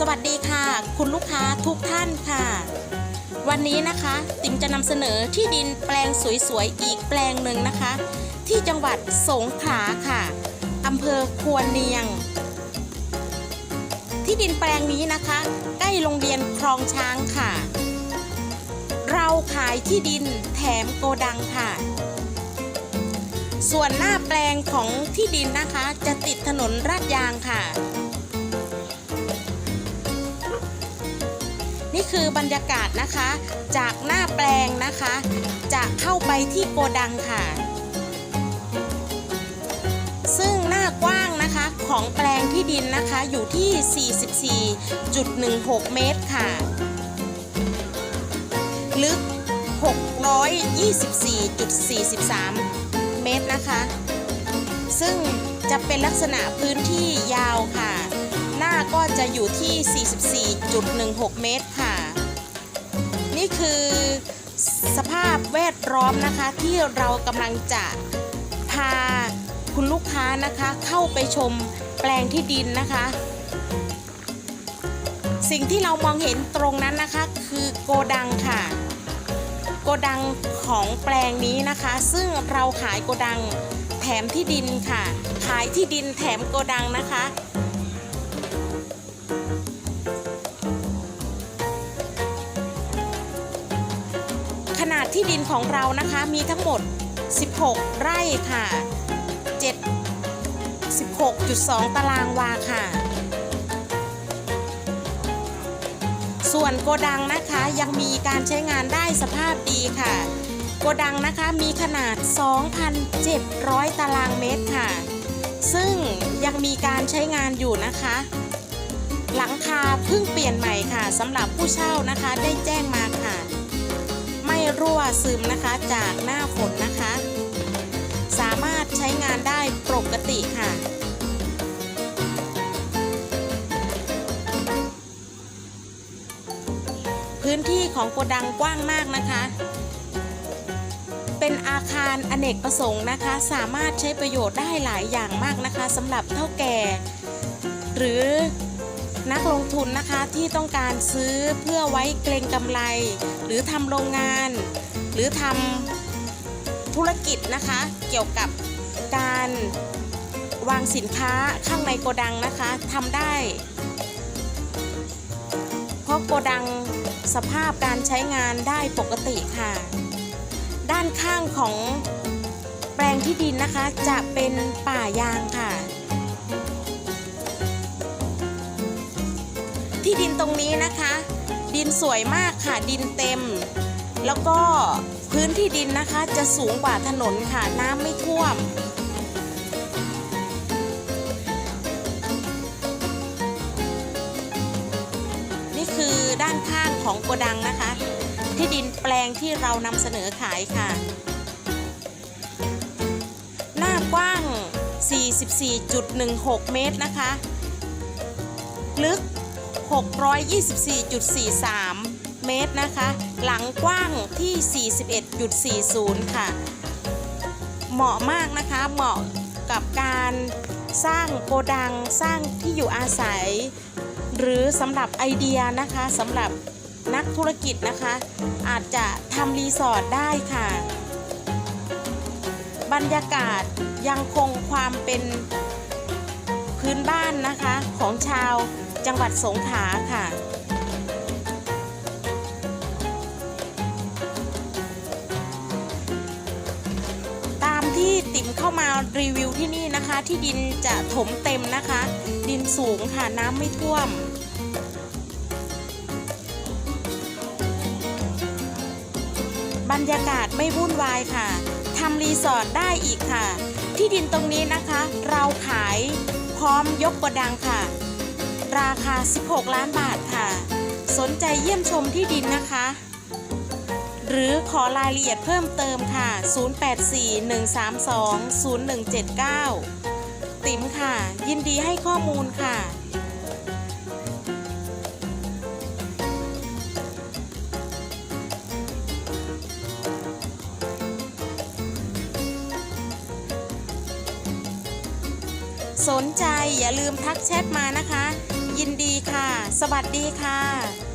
สวัสดีค่ะ คุณลูกค้าทุกท่านค่ะ วันนี้นะคะติ๋มจะนำเสนอที่ดินแปลงสวยๆอีกแปลงหนึ่งนะคะ ที่จังหวัดสงขลาค่ะอำเภอควรเนียง ที่ดินแปลงนี้นะคะ ใกล้โรงเรียนคลองช้างค่ะ เราขายที่ดินแถมโกดังค่ะ ส่วนหน้าแปลงของที่ดินนะคะ จะติดถนนลาดยางค่ะ นี่คือบรรยากาศนะคะ จากหน้าแปลงนะคะ จะเข้าไปที่โกดังค่ะ ซึ่งหน้ากว้างนะคะของแปลงที่ดินนะคะอยู่ที่ 44.16 เมตรค่ะ ลึก 624.43 เมตรนะคะ ซึ่งจะเป็นลักษณะพื้นที่ยาวค่ะาก็จะอยู่ที่ 44.16 เมตรค่ะ นี่คือสภาพแวดล้อมนะคะที่เรากำลังจะพาคุณลูกค้านะคะเข้าไปชมแปลงที่ดินนะคะ สิ่งที่เรามองเห็นตรงนั้นนะคะคือโกดังค่ะ โกดังของแปลงนี้นะคะ ซึ่งเราขายโกดังแถมที่ดินค่ะ ขายที่ดินแถมโกดังนะคะ ขนาดที่ดินของเรานะคะมีทั้งหมด 16 ไร่ค่ะ 7 16.2 ตารางวาค่ะ ส่วนโกดังนะคะยังมีการใช้งานได้สภาพดีค่ะ โกดังนะคะมีขนาด 2,700 ตารางเมตรค่ะ ซึ่งยังมีการใช้งานอยู่นะคะหลังคาเพิ่งเปลี่ยนใหม่ค่ะสำหรับผู้เช่านะคะได้แจ้งมา รั่วซึมนะคะจากหน้าฝนนะคะ สามารถใช้งานได้ปกติค่ะ พื้นที่ของโกดังกว้างมากนะคะ เป็นอาคารอเนกประสงค์นะคะ สามารถใช้ประโยชน์ได้หลายอย่างมากนะคะสำหรับเท่าแก่ หรือ นักลงทุนนะคะที่ต้องการซื้อเพื่อไว้เกรงกำไร หรือทำโรงงาน หรือทำธุรกิจนะคะ เกี่ยวกับการวางสินค้าข้างในโกดังนะคะทำได้ เพราะโกดังสภาพการใช้งานได้ปกติค่ะ ด้านข้างของแปลงที่ดินนะคะจะเป็นป่ายางค่ะ ที่ดินตรงนี้นะคะ ดินสวยมากค่ะดินเต็ม แล้วก็พื้นที่ดินนะคะจะสูงกว่าถนนค่ะน้ำไม่ท่วม นี่คือด้านข้างของโกดังนะคะ ที่ดินแปลงที่เรานำเสนอขายค่ะ หน้ากว้าง 44.16 เมตรนะคะ ลึก 624.43 เมตรนะคะ หลังกว้างที่ 41.40 ค่ะ เหมาะมากนะคะ เหมาะกับการสร้างโกดัง สร้างที่อยู่อาศัย หรือสำหรับไอเดียนะคะสำหรับนักธุรกิจนะคะ อาจจะทำรีสอร์ทได้ค่ะ บรรยากาศยังคงความเป็น พื้นบ้านนะคะของชาวจังหวัดสงขลาค่ะ ตามที่ติ๋มเข้ามารีวิวที่นี่นะคะ ที่ดินจะถมเต็มนะคะ ดินสูงค่ะน้ำไม่ท่วมบรรยากาศไม่วุ่นวายค่ะ ทำรีสอร์ทได้อีกค่ะ ที่ดินตรงนี้นะคะ เราขาย พร้อมยกกระดังค่ะ ราคา 16 ล้านบาทค่ะ สนใจเยี่ยมชมที่ดินนะคะ หรือขอรายละเอียดเพิ่มเติมค่ะ 0841320179 ติ๋มค่ะ ยินดีให้ข้อมูลค่ะ สนใจอย่าลืมทักแชทมานะคะ ยินดีค่ะ สวัสดีค่ะ